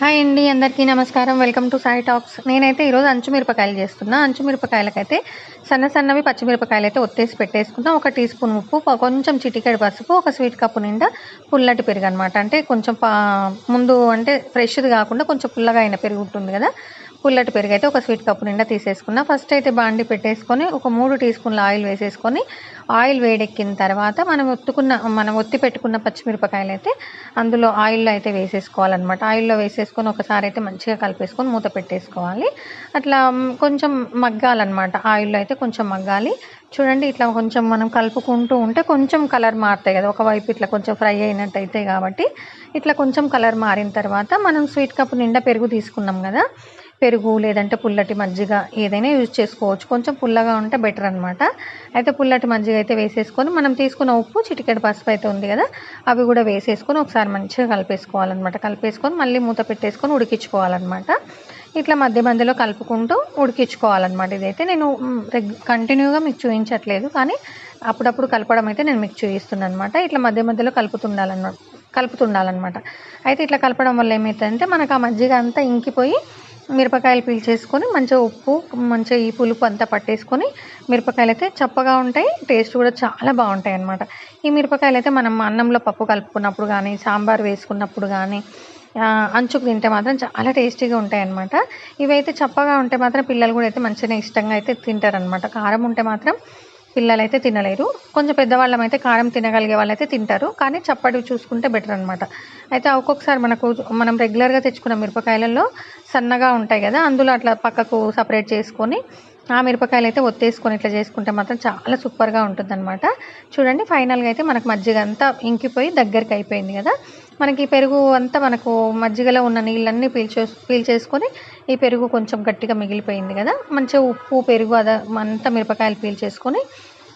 Hi అండి అందరికీ నమస్కారం. Welcome to Sai Talks. నేనైతే ఈరోజు అంచు మిరపకాయలు చేస్తున్నా. అంచు మిరపకాయలకైతే సన్న సన్నవి పచ్చిమిరపకాయలు అయితే ఒత్తేసి పెట్టేసుకున్నా ఒక టీ స్పూన్ ఉప్పు కొంచెం చిటికెడు పసుపు ఒక స్వీట్ కప్పు నిండా పుల్లటి పెరుగు అనమాట అంటే కొంచెం పా ముందు అంటే ఫ్రెష్ది కాకుండా కొంచెం పుల్లగా అయిన పెరుగు ఉంటుంది కదా. పుల్లటి పెరుగు అయితే ఒక స్వీట్ కప్పు నిండా తీసేసుకున్నా. ఫస్ట్ అయితే బాండి పెట్టేసుకొని ఒక మూడు టీ స్పూన్ల ఆయిల్ వేసేసుకొని ఆయిల్ వేడెక్కిన తర్వాత మనం ఒత్తుకున్న మనం ఒత్తి పెట్టుకున్న పచ్చిమిరపకాయలు అయితే అందులో ఆయిల్లో అయితే వేసేసుకోవాలన్నమాట. ఆయిల్లో వేసేసుకొని ఒకసారి అయితే మంచిగా కలిపేసుకొని మూత పెట్టేసుకోవాలి. అట్లా కొంచెం మగ్గాలన్నమాట. ఆయిల్లో అయితే కొంచెం మగ్గాలి. చూడండి ఇట్లా కొంచెం మనం కలుపుకుంటూ ఉంటే కొంచెం కలర్ మారుతాయి కదా. ఒకవైపు ఇట్లా కొంచెం ఫ్రై అయినట్టు అవుతాయి కాబట్టి ఇట్లా కొంచెం కలర్ మారిన తర్వాత మనం స్వీట్ కప్ నిండా పెరుగు తీసుకున్నాం కదా. పెరుగు లేదంటే పుల్లటి మజ్జిగ ఏదైనా యూజ్ చేసుకోవచ్చు. కొంచెం పుల్లగా ఉంటే బెటర్ అనమాట అయితే పుల్లటి మజ్జిగ అయితే వేసేసుకొని మనం తీసుకున్న ఉప్పు చిటికెడు పసుపు అయితే ఉంది కదా అవి కూడా వేసేసుకొని ఒకసారి మంచిగా కలిపేసుకోవాలన్నమాట. కలిపేసుకొని మళ్ళీ మూత పెట్టేసుకొని ఉడికించుకోవాలన్నమాట. ఇట్లా మధ్య మధ్యలో కలుపుకుంటూ ఉడికించుకోవాలన్నమాట. ఇదైతే నేను రెగ్ కంటిన్యూగా మీకు చూపించట్లేదు కానీ అప్పుడప్పుడు కలపడం అయితే నేను మీకు చూపిస్తున్నాను అనమాట ఇట్లా మధ్య మధ్యలో కలుపుతుండాలన్నమాట కలుపుతుండాలన్నమాట. అయితే ఇట్లా కలపడం వల్ల ఏమవుతుందంటే మనకు ఆ మజ్జిగ అంతా ఇంకిపోయి మిరపకాయలు పీల్చేసుకొని మంచిగా ఉప్పు మంచిగా ఈ పులుపు అంతా పట్టేసుకొని మిరపకాయలు అయితే చప్పగా ఉంటాయి టేస్ట్ కూడా చాలా బాగుంటాయి అన్నమాట. ఈ మిరపకాయలు అయితే మనం అన్నంలో పప్పు కలుపుకున్నప్పుడు కానీ సాంబార్ వేసుకున్నప్పుడు కానీ అంచుకు తింటే మాత్రం చాలా టేస్టీగా ఉంటాయి అనమాట ఇవైతే చప్పగా ఉంటే మాత్రం పిల్లలు కూడా అయితే మంచిగా ఇష్టంగా అయితే తింటారనమాట కారం ఉంటే మాత్రం పిల్లలైతే తినలేరు. కొంచెం పెద్దవాళ్ళం అయితే కారం తినగలిగే వాళ్ళైతే తింటారు. కానీ చప్పటి చూసుకుంటే బెటర్ అనమాట అయితే ఒక్కొక్కసారి మనకు మనం రెగ్యులర్గా తెచ్చుకున్న మిరపకాయలలో సన్నగా ఉంటాయి కదా అందులో అట్లా పక్కకు సపరేట్ చేసుకొని ఆ మిరపకాయలు అయితే ఒత్తేసుకొని ఇట్లా చేసుకుంటే మాత్రం చాలా సూపర్గా ఉంటుంది అనమాట చూడండి ఫైనల్గా అయితే మనకు మజ్జిగ అంతా ఇంకిపోయి దగ్గరికి అయిపోయింది కదా. మనకి పెరుగు అంతా మనకు మజ్జిగలో ఉన్న నీళ్ళన్నీ పీల్చే పీల్చేసుకొని ఈ పెరుగు కొంచెం గట్టిగా మిగిలిపోయింది కదా. మంచిగా ఉప్పు పెరుగు అద అంతా మిరపకాయలు పీల్చేసుకొని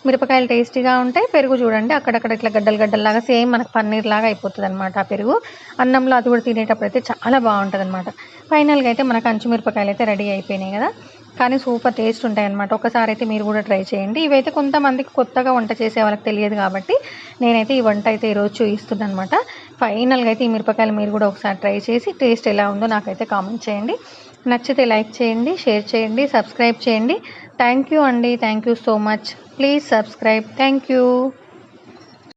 మిరపకాయలు టేస్టీగా ఉంటాయి. పెరుగు చూడండి అక్కడక్కడ ఇట్లా గడ్డలు గడ్డల్లాగా సేమ్ మనకు పన్నీర్ లాగా అయిపోతుంది అనమాట ఆ పెరుగు. అన్నంలో అది కూడా తినేటప్పుడు అయితే చాలా బాగుంటుంది అనమాట ఫైనల్గా అయితే మనకు అంచు మిరపకాయలు అయితే రెడీ అయిపోయినాయి కదా. కానీ సూపర్ టేస్ట్ ఉంటాయి అనమాట ఒకసారి అయితే మీరు కూడా ట్రై చేయండి. ఇవైతే కొంతమందికి కొత్తగా వంట చేసే వాళ్ళకి తెలియదు కాబట్టి నేనైతే ఈ వంట అయితే ఈరోజు చూపిస్తున్నాను అనమాట ఫైనల్గా అయితే ఈ మిరపకాయలు మీరు కూడా ఒకసారి ట్రై చేసి టేస్ట్ ఎలా ఉందో నాకైతే కామెంట్ చేయండి. నచ్చితే లైక్ చేయండి షేర్ చేయండి సబ్స్క్రైబ్ చేయండి. థ్యాంక్ యూ అండి. Thank you so much please subscribe thank you